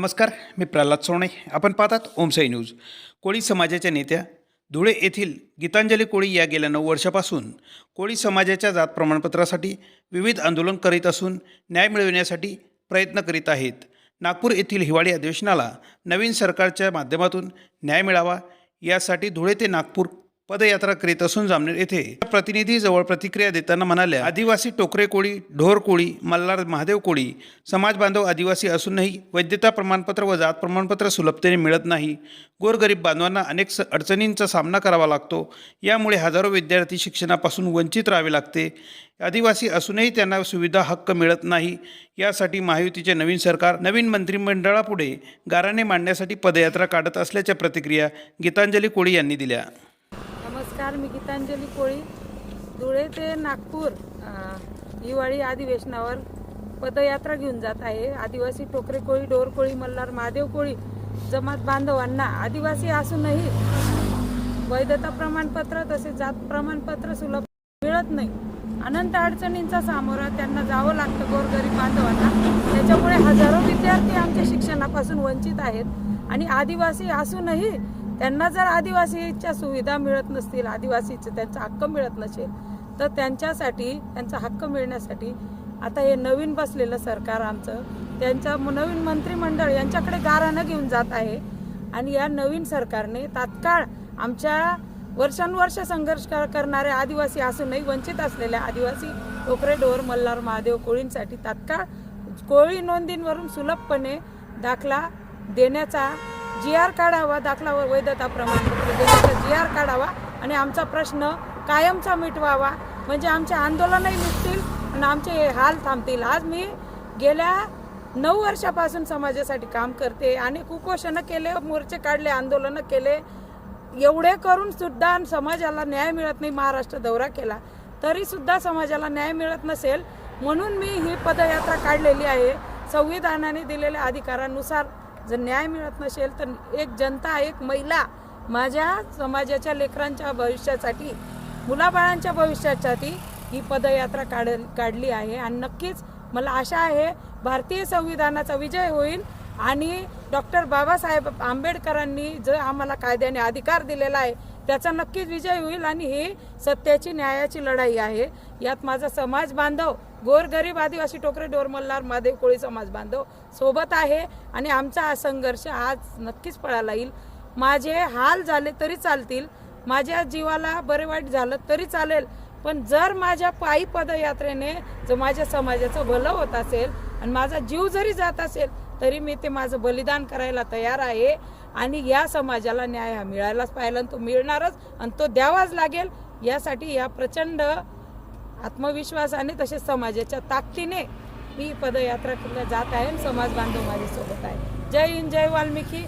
नमस्कार मी प्रल्हाद सोणे आपण पाहतात ओमसाई न्यूज. कोळी समाजाच्या नेत्या धुळे येथील गीतांजली कोळी या गेल्या नऊ वर्षापासून कोळी समाजाच्या जात प्रमाणपत्रासाठी विविध आंदोलन करीत असून न्याय मिळविण्यासाठी प्रयत्न करीत आहेत. नागपूर येथील हिवाळी अधिवेशनाला नवीन सरकारच्या माध्यमातून न्याय मिळावा यासाठी धुळे ते नागपूर पदयात्रा करीत असून जामनेर येथे प्रतिनिधीजवळ प्रतिक्रिया देताना म्हणाल्या आदिवासी टोकरे कोळी ढोर कोळी मल्हार महादेव कोळी समाज बांधव आदिवासी असूनही वैद्यता प्रमाणपत्र व जात प्रमाणपत्र सुलभतेने मिळत नाही. गोरगरीब बांधवांना अनेक स अडचणींचा सामना करावा लागतो. यामुळे हजारो विद्यार्थी शिक्षणापासून वंचित राहावे लागते. आदिवासी असूनही त्यांना सुविधा हक्क मिळत नाही. यासाठी महायुतीचे नवीन सरकार नवीन मंत्रिमंडळापुढे गाराणे मांडण्यासाठी पदयात्रा काढत असल्याच्या प्रतिक्रिया गीतांजली कोळी यांनी दिल्या. नमस्कार मी गीतांजली कोळी धुळे ते नागपूर हिवाळी अधिवेशनावर पदयात्रा घेऊन जात आहे. आदिवासी टोकरे कोळी डोर कोळी मल्हार महादेव कोळी जमात बांधवांना आदिवासी असूनही वैधता प्रमाणपत्र तसेच जात प्रमाणपत्र सुलभ मिळत नाही. अनंत अडचणींचा सामोरा त्यांना जावं लागतं गोरगरीब बांधवांना. त्याच्यामुळे हजारो विद्यार्थी आमच्या शिक्षणापासून वंचित आहेत आणि आदिवासी असूनही त्यांना जर आदिवासीच्या सुविधा मिळत नसतील आदिवासीचे त्यांचा हक्क मिळत नसेल तर त्यांच्यासाठी त्यांचा हक्क मिळण्यासाठी आता हे नवीन बसलेलं सरकार आमचं त्यांचं नवीन मंत्रिमंडळ यांच्याकडे गारानं घेऊन जात आहे. आणि या नवीन सरकारने तात्काळ आमच्या वर्षानुवर्ष संघर्ष करणारे आदिवासी असूनही वंचित असलेल्या आदिवासी टोकरे डोर मल्हार महादेव कोळींसाठी तात्काळ कोळी नोंदींवरून सुलभपणे दाखला देण्याचा जी आर काढावा दाखला वैधता प्रमाणपत्र देण्याचा जी आर काढावा आणि आमचा प्रश्न कायमचा मिटवावा. म्हणजे आमचे आंदोलनही मिटतील आणि आमचे हाल थांबतील. आज मी गेल्या नऊ वर्षापासून समाजासाठी काम करते आणि कुपोषणं केले मोर्चे काढले आंदोलनं केले. एवढे करून सुद्धा समाजाला न्याय मिळत नाही महाराष्ट्र दौरा केला. तरी सुद्धा समाजाला न्याय मिळत नसेल म्हणून मी ही पदयात्रा काढलेली आहे. संविधानाने दिलेल्या अधिकारानुसार जर न्याय मिळत नसेल तर एक जनता एक महिला माझ्या समाजाच्या लेकरांच्या भविष्यासाठी मुलाबाळांच्या भविष्यासाठी ही पदयात्रा काढ काढली आहे. आणि नक्कीच मला आशा आहे भारतीय संविधानाचा विजय होईल आणि डॉक्टर बाबासाहेब आंबेडकरांनी जो आम्हाला कायद्याने अधिकार दिलेला आहे त्याचा नक्कीच विजय होईल आणि ही सत्याची न्यायाची लढाई आहे. यात माझा समाज बांधव गोरगरीब आदिवासी टोकरे डोरमल्लार महादेव कोळी समाज बांधव सोबत आहे आणि आमचा हा संघर्ष आज नक्कीच पळाला येईल. माझे हाल झाले तरी चालतील माझ्या जीवाला बरे वाईट झालं तरी चालेल पण जर माझ्या पायी पदयात्रेने जर माझ्या समाजाचं भलं होत असेल आणि माझा जीव जरी जात असेल तरी मी ते माझं बलिदान करायला तयार आहे. आणि या समाजाला न्याय हा मिळायलाच पाहिला आणि तो मिळणारच आणि तो द्यावाच लागेल यासाठी या प्रचंड आत्मविश्वासाने तसेच समाजाच्या ताकदीने मी पदयात्रा केल्या जात आहे आणि समाज बांधव माझ्यासोबत आहे. जय हिंद जय वाल्मिकी.